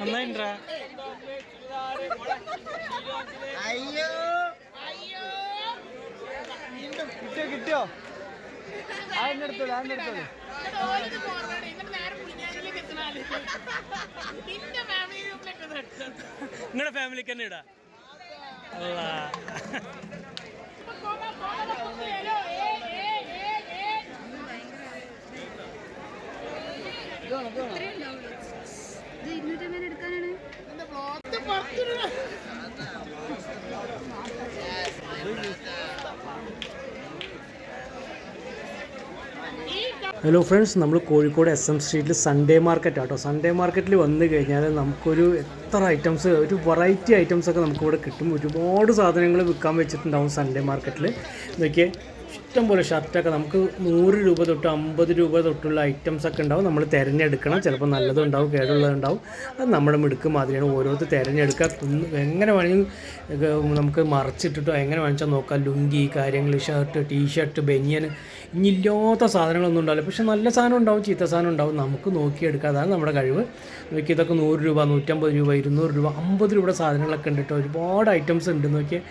നന്നായിട്ടാ അയ്യോ. കിട്ടിയോ കിട്ടിയോ? ആരുടെ എടുത്തോളൂ നിങ്ങളുടെ ഫാമിലിക്ക് തന്നെ ഇടാ. ഇത്രയും ഇത് ഹലോ ഫ്രണ്ട്സ് നമ്മൾ കോഴിക്കോട് എസ് എം സ്ട്രീറ്റിൽ സൺഡേ മാർക്കറ്റ് ആട്ടോ. സൺഡേ മാർക്കറ്റിൽ വന്നു കഴിഞ്ഞാൽ നമുക്കൊരു എത്ര ഐറ്റംസ് ഒരു വെറൈറ്റി ഐറ്റംസ് ഒക്കെ നമുക്കിവിടെ കിട്ടും. ഒരുപാട് സാധനങ്ങൾ വിൽക്കാൻ വെച്ചിട്ടുണ്ടാവും സൺഡേ മാർക്കറ്റിൽ നോക്കിയേ ഇഷ്ടം പോലെ ഷർട്ടൊക്കെ നമുക്ക് നൂറ് രൂപ തൊട്ട് അമ്പത് രൂപ തൊട്ടുള്ള ഐറ്റംസ് ഒക്കെ ഉണ്ടാവും. നമ്മൾ തിരഞ്ഞെടുക്കണം. ചിലപ്പോൾ നല്ലതുണ്ടാവും കേടുള്ളതുണ്ടാവും. അത് നമ്മുടെ മിടുക്ക് മാതിരിയാണ്. ഓരോരുത്തർ തിരഞ്ഞെടുക്കുക. എങ്ങനെ വേണമെങ്കിലും നമുക്ക് മറച്ചിട്ടിട്ടോ എങ്ങനെ വേണമെച്ചാൽ നോക്കാം. ലുങ്കി കാര്യങ്ങൾ ഷർട്ട് ടീഷർട്ട് ബനിയൻ ഇനി ഇല്ലാത്ത സാധനങ്ങളൊന്നും ഉണ്ടാവില്ല. പക്ഷെ നല്ല സാധനം ഉണ്ടാവും ചീത്ത സാധനം ഉണ്ടാവും. നമുക്ക് നോക്കിയെടുക്കുക അതാണ് നമ്മുടെ കഴിവ്. നോക്കി ഇതൊക്കെ നൂറ് രൂപ നൂറ്റമ്പത് രൂപ ഇരുന്നൂറ് രൂപ അമ്പത് രൂപയുടെ സാധനങ്ങളൊക്കെ ഉണ്ട് കേട്ടോ. ഒരുപാട് ഐറ്റംസ് ഉണ്ട്. നോക്കിയേ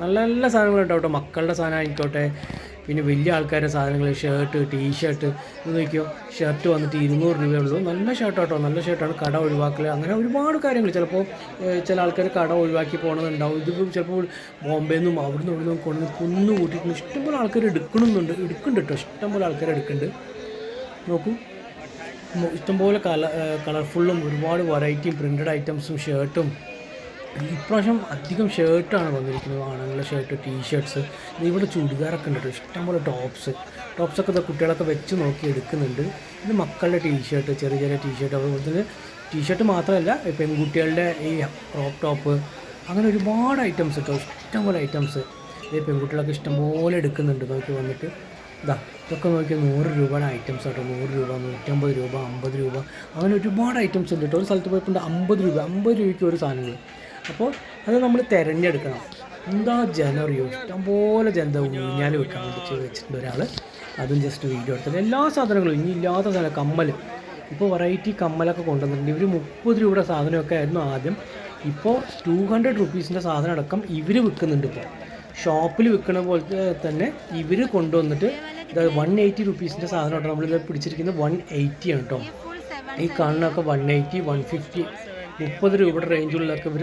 നല്ല നല്ല സാധനങ്ങൾ ഉണ്ടാവും മക്കളുടെ സാധനം ആയിക്കോട്ടെ. പിന്നെ വലിയ ആൾക്കാരുടെ സാധനങ്ങൾ ഷർട്ട് ടീഷർട്ട് ഇത് നോക്കിയോ? ഷർട്ട് വന്നിട്ട് ഇരുന്നൂറ് രൂപയേ ഉള്ളൂ നല്ല ഷർട്ട് കേട്ടോ നല്ല ഷർട്ടാണ് കട ഒഴിവാക്കൽ അങ്ങനെ ഒരുപാട് കാര്യങ്ങൾ. ചിലപ്പോൾ ചില ആൾക്കാർ കട ഒഴിവാക്കി പോകണമെന്നുണ്ടാവും ഇത് ചിലപ്പോൾ ബോംബെയിൽ നിന്നും അവിടെ നിന്നും ഇവിടെ നിന്നും കൊണ്ട് കുന്നു കൂട്ടിയിട്ടുണ്ട്. ഇഷ്ടംപോലെ ആൾക്കാർ എടുക്കണമെന്നുണ്ട് എടുക്കുന്നുണ്ട് കേട്ടോ ഇഷ്ടംപോലെ ആൾക്കാർ എടുക്കുന്നുണ്ട്. നോക്കൂ. ഇഷ്ടംപോലെ കല കളർഫുള്ളും ഒരുപാട് വെറൈറ്റിയും പ്രിന്റഡ് ഐറ്റംസും ഷർട്ടും ഇപ്രാവശ്യം അധികം ഷർട്ടാണ് വന്നിരിക്കുന്നത്. ആണുങ്ങളുടെ ഷർട്ട് ടീഷർട്ട്സ് ഇവിടെ ചുരിദാറൊക്കെ ഉണ്ട് കേട്ടോ. ഇഷ്ടംപോലെ ടോപ്സ് ടോപ്സൊക്കെ ഇതാ കുട്ടികളൊക്കെ വെച്ച് നോക്കി എടുക്കുന്നുണ്ട്. ഇത് മക്കളുടെ ടീഷർട്ട് ചെറിയ ചെറിയ ടീഷർട്ട് അതുപോലെ തന്നെ ടീഷർട്ട് മാത്രമല്ല പെൺകുട്ടികളുടെ ഈ ക്രോപ്പ് ടോപ്പ് അങ്ങനെ ഒരുപാട് ഐറ്റംസ് കേട്ടോ. ഇഷ്ടംപോലെ ഐറ്റംസ് ഈ പെൺകുട്ടികളൊക്കെ ഇഷ്ടംപോലെ എടുക്കുന്നുണ്ട് നോക്കി വന്നിട്ട്. ഇതാ ഇതൊക്കെ നോക്കിയാൽ നൂറ് രൂപയുടെ ഐറ്റംസ് കേട്ടോ നൂറ് രൂപ നൂറ്റമ്പത് രൂപ അമ്പത് രൂപ. അങ്ങനെ ഒരുപാട് ഐറ്റംസ് ഉണ്ട് കേട്ടോ. ഒരു സ്ഥലത്ത് പോയപ്പോൾ അമ്പത് രൂപ അമ്പത് രൂപയ്ക്ക് ഒരു സാധനങ്ങൾ. അപ്പോൾ അത് നമ്മൾ തിരഞ്ഞെടുക്കണം. എന്താ ജനം അറിയോ? ഇഷ്ടംപോലെ ജനത ഊഞ്ഞാൽ വെക്കാൻ വേണ്ടി വെച്ചിട്ടുണ്ട് ഒരാൾ. അതും ജസ്റ്റ് വീഡിയോ എടുത്തിട്ട്. എല്ലാ സാധനങ്ങളും ഇനി ഇല്ലാത്ത സാധനം കമ്മൽ. ഇപ്പോൾ വെറൈറ്റി കമ്മലൊക്കെ കൊണ്ടുവന്നിട്ടുണ്ട്. ഇവർ മുപ്പത് രൂപയുടെ സാധനമൊക്കെ ആയിരുന്നു ആദ്യം. ഇപ്പോൾ ടു ഹൺഡ്രഡ് റുപ്പീസിന്റെ സാധനം അടക്കം ഇവർ വിൽക്കുന്നുണ്ട് ഇപ്പോൾ. ഷോപ്പിൽ വിൽക്കുന്ന പോലത്തെ തന്നെ ഇവർ കൊണ്ടുവന്നിട്ട് വൺ എയ്റ്റി റുപ്പീസിന്റെ സാധനം കേട്ടോ നമ്മളിത് പിടിച്ചിരിക്കുന്നത് വൺ എയ്റ്റി ആണ് കേട്ടോ. ഈ കാണുന്നതൊക്കെ വൺ എയ്റ്റി വൺ ഫിഫ്റ്റി മുപ്പത് രൂപയുടെ റേഞ്ചുള്ളതൊക്കെ ഇവർ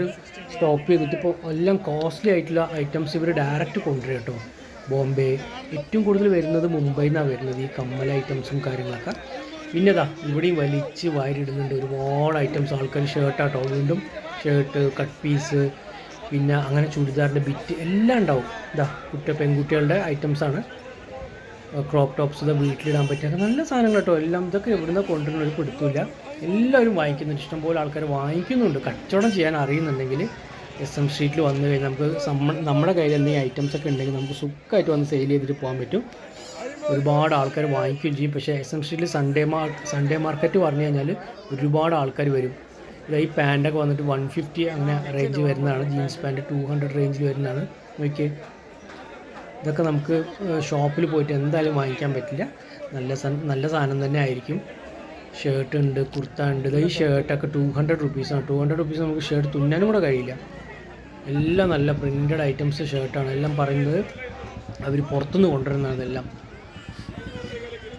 സ്റ്റോപ്പ് ചെയ്തിട്ട് ഇപ്പോൾ എല്ലാം കോസ്റ്റ്ലി ആയിട്ടുള്ള ഐറ്റംസ് ഇവർ ഡയറക്റ്റ് കൊണ്ടുവരും കേട്ടോ. ബോംബെ ഏറ്റവും കൂടുതൽ വരുന്നത് മുംബൈയിൽ നിന്നാണ് വരുന്നത് ഈ കമ്മൽ ഐറ്റംസും കാര്യങ്ങളൊക്കെ. പിന്നെ ഇതാ ഇവിടെയും വലിച്ച് വാരിയിടുന്നുണ്ട് ഒരുപാട് ഐറ്റംസ് ആൾക്കാർ ഷർട്ടാട്ടോ വീണ്ടും ഷർട്ട് കട്ട് പീസ് പിന്നെ അങ്ങനെ ചുരിദാറിന്റെ ബിറ്റ് എല്ലാം ഉണ്ടാവും. ഇതാ കുട്ടി പെൺകുട്ടികളുടെ ഐറ്റംസാണ് ക്രോപ്പ് ടോപ്സ് വീട്ടിലിടാൻ പറ്റിയ നല്ല സാധനങ്ങൾ കേട്ടോ എല്ലാം ഇതൊക്കെ എവിടുന്ന കൊണ്ടുവരുന്ന ഒരു എല്ലാവരും വാങ്ങിക്കുന്നുണ്ട്. ഇഷ്ടംപോലെ ആൾക്കാർ വാങ്ങിക്കുന്നുണ്ട്. കച്ചവടം ചെയ്യാൻ അറിയുന്നുണ്ടെങ്കിൽ എസ് എം സ്ട്രീറ്റിൽ വന്നു കഴിഞ്ഞാൽ നമുക്ക് നമ്മുടെ കയ്യിൽ എന്തെങ്കിലും ഐറ്റംസ് ഒക്കെ ഉണ്ടെങ്കിൽ നമുക്ക് സുഖമായിട്ട് വന്ന് സെയിൽ ചെയ്തിട്ട് പോകാൻ പറ്റും. ഒരുപാട് ആൾക്കാർ വാങ്ങിക്കുകയും ചെയ്യും. പക്ഷേ എസ് എം സ്ട്രീറ്റിൽ സൺഡേ മാർ സൺഡേ മാർക്കറ്റ് പറഞ്ഞു കഴിഞ്ഞാൽ ഒരുപാട് ആൾക്കാർ വരും. ഈ പാന്റൊക്കെ വന്നിട്ട് വൺ ഫിഫ്റ്റി അങ്ങനെ റേഞ്ച് വരുന്നതാണ്. ജീൻസ് പാന്റ് ടു ഹൺഡ്രഡ് റേഞ്ചിൽ വരുന്നതാണ്. നോക്കിയേ. ഇതൊക്കെ നമുക്ക് ഷോപ്പിൽ പോയിട്ട് എന്തായാലും വാങ്ങിക്കാൻ പറ്റില്ല. നല്ല നല്ല സാധനം തന്നെ ആയിരിക്കും. ഷർട്ട് ഉണ്ട് കുർത്ത ഉണ്ട്. ഈ ഷർട്ടൊക്കെ ടു ഹൺഡ്രഡ് റുപ്പീസാണ് ടു ഹൺഡ്രഡ് റുപ്പീസ് നമുക്ക് ഷർട്ട് തുന്നാനും കൂടെ കഴിയില്ല. എല്ലാം നല്ല പ്രിന്റഡ് ഐറ്റംസ് ഷർട്ടാണ് എല്ലാം പറയുന്നത് അവർ പുറത്തുനിന്ന് കൊണ്ടുവരുന്നതാണ് ഇതെല്ലാം.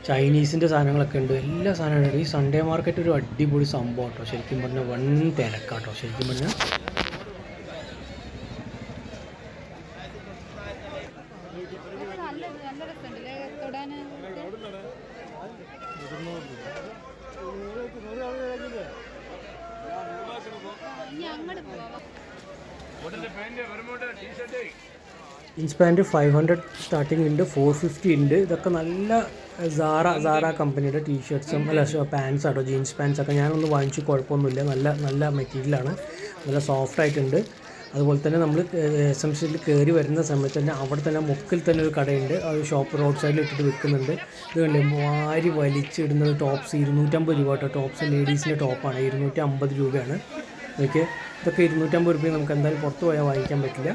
ചൈനീസിന്റെ സാധനങ്ങളൊക്കെ ഉണ്ട്. എല്ലാ സാധനങ്ങളും ഈ സൺഡേ മാർക്കറ്റ് ഒരു അടിപൊളി സംഭവം കേട്ടോ. ശരിക്കും പറഞ്ഞാൽ വൺ തിരക്കാട്ടോ. ശരിക്കും പറഞ്ഞാൽ ഇതൊക്കെ നല്ല നല്ല രസമുണ്ടല്ലേ തൊടാൻ ഇനി അങ്ങോട്ട് പോവാം jeans pant five hundred starting ഉണ്ട് ഫോർ ഫിഫ്റ്റി ഉണ്ട് ഇതൊക്കെ നല്ല സാറ സാറ കമ്പനിയുടെ ടീഷർട്ട്സും അല്ല പാൻസ് ആട്ടോ ജീൻസ് പാൻസ് ഒക്കെ ഞാനൊന്ന് വാങ്ങിച്ചു കുഴപ്പമൊന്നുമില്ല. നല്ല നല്ല മെറ്റീരിയലാണ് നല്ല സോഫ്റ്റ് ആയിട്ടുണ്ട്. അതുപോലെ തന്നെ നമ്മൾ എസ് എം സിയിൽ കയറി വരുന്ന സമയത്ത് തന്നെ അവിടെ തന്നെ മുക്കിൽ തന്നെ ഒരു കടയുണ്ട്. അത് ഷോപ്പ് റോഡ് സൈഡിൽ ഇട്ടിട്ട് വിൽക്കുന്നുണ്ട്. ഇത് കണ്ടേ വാരി വലിച്ചിടുന്നത് ടോപ്സ് ഇരുന്നൂറ്റമ്പത് രൂപ കേട്ടോ. ടോപ്സ് ലേഡീസിന്റെ ടോപ്പാണ് ഇരുന്നൂറ്റി അമ്പത് രൂപയാണ്. ഓക്കെ. ഇതൊക്കെ ഇരുന്നൂറ്റമ്പത് രൂപ നമുക്ക് എന്തായാലും പുറത്ത് പോയാൽ വാങ്ങിക്കാൻ പറ്റില്ല.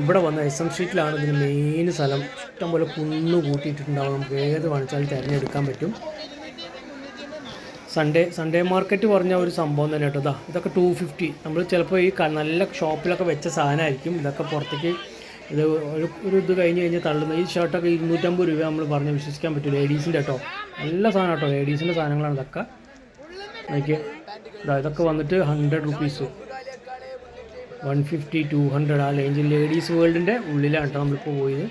ഇവിടെ വന്ന എസ് എം സ്ട്രീറ്റിലാണ് ഇതിന് മെയിൻ സ്ഥലം. ഇഷ്ടംപോലെ കുന്ന് കൂട്ടിയിട്ടുണ്ടാവും. നമുക്ക് ഏത് വാങ്ങിച്ചാലും തിരഞ്ഞെടുക്കാൻ പറ്റും. സൺഡേ സൺഡേ മാർക്കറ്റ് പറഞ്ഞ ഒരു സംഭവം തന്നെ കേട്ടോ. ഇതാ ഇതൊക്കെ ടു ഫിഫ്റ്റി നമ്മൾ ചിലപ്പോൾ ഈ നല്ല ഷോപ്പിലൊക്കെ വെച്ച സാധനമായിരിക്കും. ഇതൊക്കെ പുറത്തേക്ക് ഇത് ഒരു ഒരു ഇത് കഴിഞ്ഞ് കഴിഞ്ഞാൽ തള്ളുന്ന ഈ ഷർട്ടൊക്കെ ഇരുന്നൂറ്റമ്പത് രൂപ നമ്മൾ പറഞ്ഞ് വിശ്വസിക്കാൻ പറ്റും. ലേഡീസിന്റെ കേട്ടോ. നല്ല സാധനം കേട്ടോ. ലേഡീസിന്റെ സാധനങ്ങളാണ് ഇതൊക്കെ. ഇതൊക്കെ വന്നിട്ട് hundred rupees one fifty two hundred ആ റേഞ്ചിൽ ലേഡീസ് വേൾഡിന്റെ ഉള്ളിലാണ് കേട്ടോ നമ്മളിപ്പോൾ പോയത്.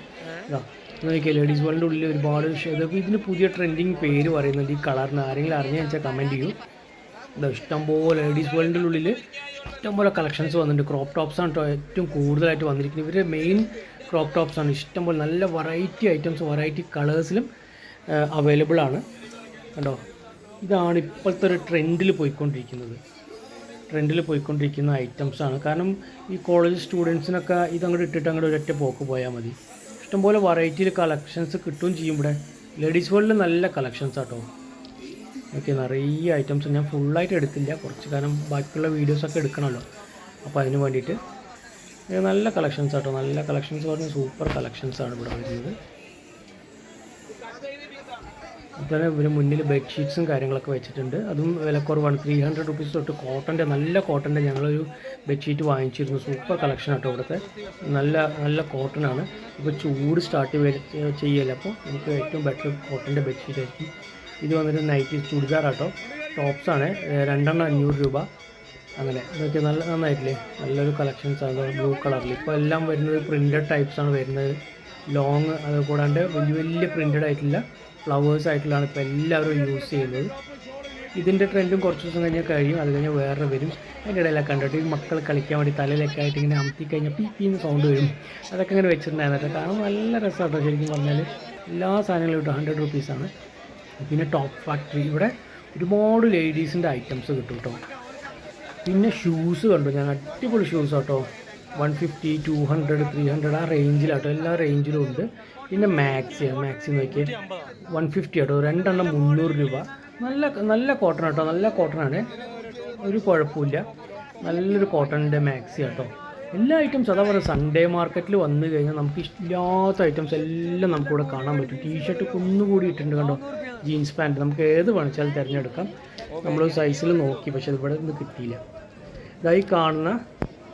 ഇതാ നോക്കിയാൽ ലേഡീസ് വേൾഡിന്റെ ഉള്ളിൽ ഒരുപാട് ഇതൊക്കെ ഇതിന് പുതിയ ട്രെൻഡിങ് പേര് പറയുന്നുണ്ട്. ഈ കളറിന് ആരെങ്കിലും അറിഞ്ഞു വെച്ചാൽ കമന്റ് ചെയ്യൂ. ഇതാ ഇഷ്ടംപോലെ ലേഡീസ് വേൾഡിന്റെ ഉള്ളിൽ ഇഷ്ടംപോലെ കളക്ഷൻസ് വന്നിട്ടുണ്ട്. ക്രോപ്പ് ടോപ്സ് ആണ് ഏറ്റവും കൂടുതലായിട്ട് വന്നിരിക്കുന്നത്. ഇവരുടെ മെയിൻ ക്രോപ്പ് ടോപ്സ് ആണ്. ഇഷ്ടംപോലെ നല്ല വെറൈറ്റി ഐറ്റംസ് വെറൈറ്റി കളേഴ്സിലും അവൈലബിൾ ആണ്. കണ്ടോ? ഇതാണ് ഇപ്പോഴത്തെ ഒരു ട്രെൻഡിൽ പോയിക്കൊണ്ടിരിക്കുന്നത്. ട്രെൻഡിൽ പോയിക്കൊണ്ടിരിക്കുന്ന ഐറ്റംസ് ആണ്. കാരണം ഈ കോളേജ് സ്റ്റുഡൻസിനൊക്കെ ഇതങ്ങോട്ട് ഇട്ടിട്ട് അങ്ങോട്ട് ഒരൊറ്റ പോക്ക് പോയാൽ മതി. ഇഷ്ടംപോലെ വെറൈറ്റിയിൽ കളക്ഷൻസ് കിട്ടുകയും ചെയ്യും ഇവിടെ. ലേഡീസ് വേൾഡിൽ നല്ല കളക്ഷൻസ് ആട്ടോ. ഓക്കെ നിറയെ ഐറ്റംസ് ഞാൻ ഫുള്ളായിട്ട് എടുത്തില്ല കുറച്ച് കാരണം ബാക്കിയുള്ള വീഡിയോസൊക്കെ എടുക്കണമല്ലോ. അപ്പോൾ അതിന് വേണ്ടിയിട്ട്. നല്ല കളക്ഷൻസ് ആട്ടോ. നല്ല കളക്ഷൻസ് പറഞ്ഞാൽ സൂപ്പർ കളക്ഷൻസ് ആണ് ഇവിടെ വരുന്നത്. അതുപോലെ ഇവർ മുന്നിൽ ബെഡ്ഷീറ്റ്സും കാര്യങ്ങളൊക്കെ വെച്ചിട്ടുണ്ട്. അതും വിലക്കുറവാണ്. ത്രീ ഹൺഡ്രഡ് റുപ്പീസ് തൊട്ട് കോട്ടന്റെ നല്ല കോട്ടന്റെ ഞങ്ങളൊരു ബെഡ്ഷീറ്റ് വാങ്ങിച്ചിരുന്നു. സൂപ്പർ കളക്ഷൻ ആട്ടോ ഇവിടുത്തെ. നല്ല നല്ല കോട്ടനാണ് ഇപ്പോൾ ചൂട് സ്റ്റാർട്ട് ചെയ്യല്ല? അപ്പോൾ നമുക്ക് ഏറ്റവും ബെറ്റർ കോട്ടന്റെ ബെഡ്ഷീറ്റ് ആയിരിക്കും. ഇത് വന്നിട്ട് നൈറ്റ് ചുടിദാറാട്ടോ ടോപ്സാണ് രണ്ടെണ്ണം അഞ്ഞൂറ് രൂപ. അങ്ങനെ. ഇതൊക്കെ നല്ല നന്നായിട്ടില്ലേ? നല്ലൊരു കളക്ഷൻസ് ആണ്. ബ്ലൂ കളറിൽ ഇപ്പോൾ എല്ലാം വരുന്നത് പ്രിന്റഡ് ടൈപ്സ് ആണ് വരുന്നത്. ലോങ് അത് കൂടാണ്ട് വലിയ വലിയ പ്രിന്റഡ് ആയിട്ടുള്ള ഫ്ലവേഴ്സ് ആയിട്ടുള്ളതാണ് ഇപ്പോൾ എല്ലാവരും യൂസ് ചെയ്യുന്നത്. ഇതിന്റെ ട്രെൻഡും കുറച്ച് ദിവസം കഴിഞ്ഞാൽ കഴിയും. അത് കഴിഞ്ഞാൽ വേറെ വരും. അതിന്റെ ഇടയിലൊക്കെ കണ്ടിട്ട് ഈ മക്കൾ കളിക്കാൻ വേണ്ടി തലയിലൊക്കെ ആയിട്ട് ഇങ്ങനെ അമത്തി കഴിഞ്ഞാൽ പി പീന്ന് സൗണ്ട് വരും. അതൊക്കെ ഇങ്ങനെ വെച്ചിട്ടുണ്ടായിരുന്നു. കാണാൻ നല്ല രസമാണ് ശരിക്കും പറഞ്ഞാൽ എല്ലാ സാധനങ്ങളും കിട്ടും ഹൺഡ്രഡ് റുപ്പീസാണ് പിന്നെ ടോപ്പ് ഫാക്ടറി ഇവിടെ ഒരുപാട് ലേഡീസിന്റെ ഐറ്റംസ് കിട്ടും കേട്ടോ പിന്നെ ഷൂസ് കണ്ടു? ഞാൻ അടിപൊളി ഷൂസ് കേട്ടോ one fifty two hundred three hundred ആ റേഞ്ചിലാട്ടോ എല്ലാ റേഞ്ചിലും ഉണ്ട്. പിന്നെ മാക്സി മാക്സി നോക്കിയാൽ വൺ ഫിഫ്റ്റി ആട്ടോ. രണ്ടെണ്ണം മുന്നൂറ് രൂപ. നല്ല നല്ല കോട്ടൺ ആട്ടോ. നല്ല കോട്ടണാണ് ഒരു കുഴപ്പമില്ല. നല്ലൊരു കോട്ടണിന്റെ മാക്സി ആട്ടോ. എല്ലാ ഐറ്റംസ് അതാ പറയുക സൺഡേ മാർക്കറ്റിൽ വന്നു കഴിഞ്ഞാൽ നമുക്ക് ഇല്ലാത്ത ഐറ്റംസ് എല്ലാം നമുക്കിവിടെ കാണാൻ പറ്റും. ടീഷർട്ട് കുന്നുകൂടി ഇട്ടിട്ടുണ്ട് കണ്ടോ? ജീൻസ് പാന്റ് നമുക്ക് ഏത് വേണിച്ചാലും തിരഞ്ഞെടുക്കാം. നമ്മൾ സൈസിൽ നോക്കി പക്ഷേ ഇവിടെ നിന്ന് കിട്ടിയില്ല. ഇതായി കാണുന്ന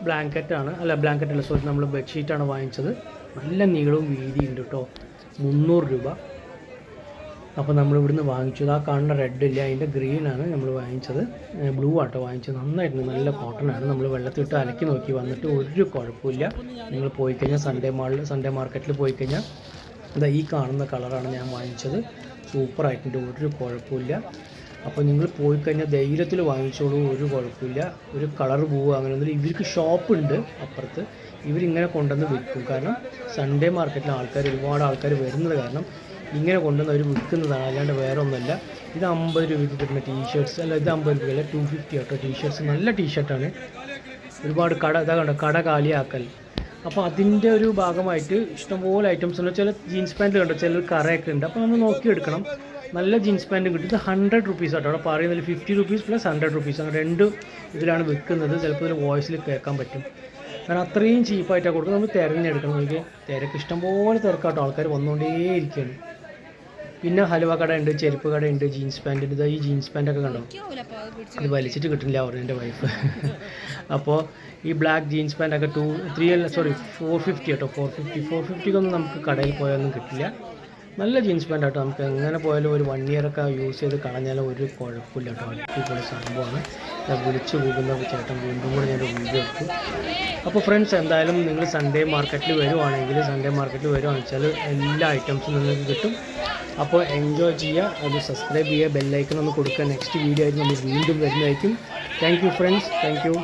ബ്ലാങ്കറ്റാണ്. അല്ല ബ്ലാങ്കറ്റ് അല്ല സോറി നമ്മൾ ബെഡ്ഷീറ്റാണ് വാങ്ങിച്ചത്. നല്ല നീളവും വീതിയും ഉണ്ട് കേട്ടോ മുന്നൂറ് രൂപ. അപ്പോൾ നമ്മൾ ഇവിടുന്ന് വാങ്ങിച്ചത് ആ കാണുന്ന റെഡ് ഇല്ല അതിന്റെ ഗ്രീനാണ് നമ്മൾ വാങ്ങിച്ചത്. ബ്ലൂ ആട്ടോ വാങ്ങിച്ചത്. നന്നായിട്ടുണ്ട് നല്ല കോട്ടണാണ് നമ്മൾ വെള്ളത്തിട്ട് അലക്കി നോക്കി. വന്നിട്ട് ഒരു കുഴപ്പമില്ല നിങ്ങൾ പോയി കഴിഞ്ഞാൽ സൺഡേ മാളിൽ സൺഡേ മാർക്കറ്റിൽ പോയി കഴിഞ്ഞാൽ ഇതാ ഈ കാണുന്ന കളറാണ് ഞാൻ വാങ്ങിച്ചത്. സൂപ്പറായിട്ടുണ്ട്. ഒരു കുഴപ്പമില്ല അപ്പോൾ നിങ്ങൾ പോയി കഴിഞ്ഞാൽ ധൈര്യത്തിൽ വാങ്ങിച്ചോളൂ ഒരു കുഴപ്പമില്ല. ഒരു കളർ പോവുക അങ്ങനെ ഒന്നും ഇവർക്ക് ഷോപ്പുണ്ട് അപ്പുറത്ത്. ഇവരിങ്ങനെ കൊണ്ടുവന്ന് വിൽക്കും. കാരണം സൺഡേ മാർക്കറ്റിൽ ആൾക്കാർ ഒരുപാട് ആൾക്കാർ വരുന്നത് കാരണം ഇങ്ങനെ കൊണ്ടുവന്ന് അവർ വിൽക്കുന്നതാണ്. അല്ലാണ്ട് വേറെ ഒന്നുമല്ല. ഇത് അമ്പത് രൂപയ്ക്ക് കിട്ടുന്ന ടീഷർട്ട്സ് അല്ല ഇത് അമ്പത് രൂപയല്ല ടു ഫിഫ്റ്റി ആട്ടോ ടീഷർട്ട്സ് നല്ല ടീഷർട്ടാണ് ഒരുപാട് കട ഇതാ കണ്ടോ കട കാലിയാക്കൽ. അപ്പോൾ അതിന്റെ ഒരു ഭാഗമായിട്ട് ഇഷ്ടംപോലെ ഐറ്റംസ് ഉണ്ട്. ചില ജീൻസ് പാന്റ് കണ്ടോ ചില കറയൊക്കെ ഉണ്ട്. അപ്പോൾ നമ്മൾ നോക്കിയെടുക്കണം. നല്ല ജീൻസ് പാന്റും കിട്ടും. ഇത് ഹൺഡ്രഡ് റുപ്പീസ് ആട്ടോ. അവിടെ പറയുന്നത് fifty rupees plus hundred rupees അങ്ങനെ രണ്ട് ഇതിലാണ് വിൽക്കുന്നത് ചിലപ്പോൾ ഇതിൽ വോയിസിൽ കേൾക്കാൻ പറ്റും. കാരണം അത്രയും ചീപ്പായിട്ടാണ് കൊടുക്കുന്നത്. നമ്മൾ തിരഞ്ഞെടുക്കണം നമുക്ക് തിരക്ക് ഇഷ്ടംപോലെ തിരക്കാട്ടോ. ആൾക്കാർ വന്നുകൊണ്ടേയിരിക്കുകയാണ് പിന്നെ ഹലുവ കട ഉണ്ട് ചെരുപ്പ് കട ഉണ്ട് ജീൻസ് പാന്റ് ഇതാ ഈ ജീൻസ് പാന്റൊക്കെ കണ്ടോ? അത് വലിച്ചിട്ട് കിട്ടില്ല അവർ എന്റെ വൈഫ് അപ്പോൾ ഈ ബ്ലാക്ക് ജീൻസ് പാന്റൊക്കെ ടു ത്രീ അല്ല സോറി ഫോർ ഫിഫ്റ്റി കേട്ടോ ഫോർ ഫിഫ്റ്റി ഫോർ ഫിഫ്റ്റിക്കൊന്നും നമുക്ക് കടയിൽ പോയൊന്നും കിട്ടില്ല. നല്ല ജീൻസ് പാന്റ് കേട്ടോ നമുക്ക് എങ്ങനെ പോയാലും ഒരു വൺ ഇയർ ഒക്കെ യൂസ് ചെയ്ത് കളഞ്ഞാലും ഒരു കുഴപ്പമില്ല കേട്ടോ. അടിപൊളി സംഭവമാണ്. വിളിച്ചു പോകുന്ന ചേട്ടൻ വീണ്ടും കൂടെ ഞാൻ വീഡിയോ എടുത്തു. അപ്പോൾ ഫ്രണ്ട്സ് എന്തായാലും നിങ്ങൾ സൺഡേ മാർക്കറ്റിൽ വരുവാണെങ്കിൽ സൺഡേ മാർക്കറ്റിൽ വരുവാണെന്ന് വെച്ചാൽ എല്ലാ ഐറ്റംസും നിങ്ങൾക്ക് കിട്ടും. അപ്പോൾ എൻജോയ് ചെയ്യുക. അത് സബ്സ്ക്രൈബ് ചെയ്യുക. ബെല്ലൈക്കൺ ഒന്ന് കൊടുക്കുക. നെക്സ്റ്റ് വീഡിയോ ആയിട്ട് നമ്മൾ വീണ്ടും വരുന്നതായിരിക്കും. Thank you friends thank you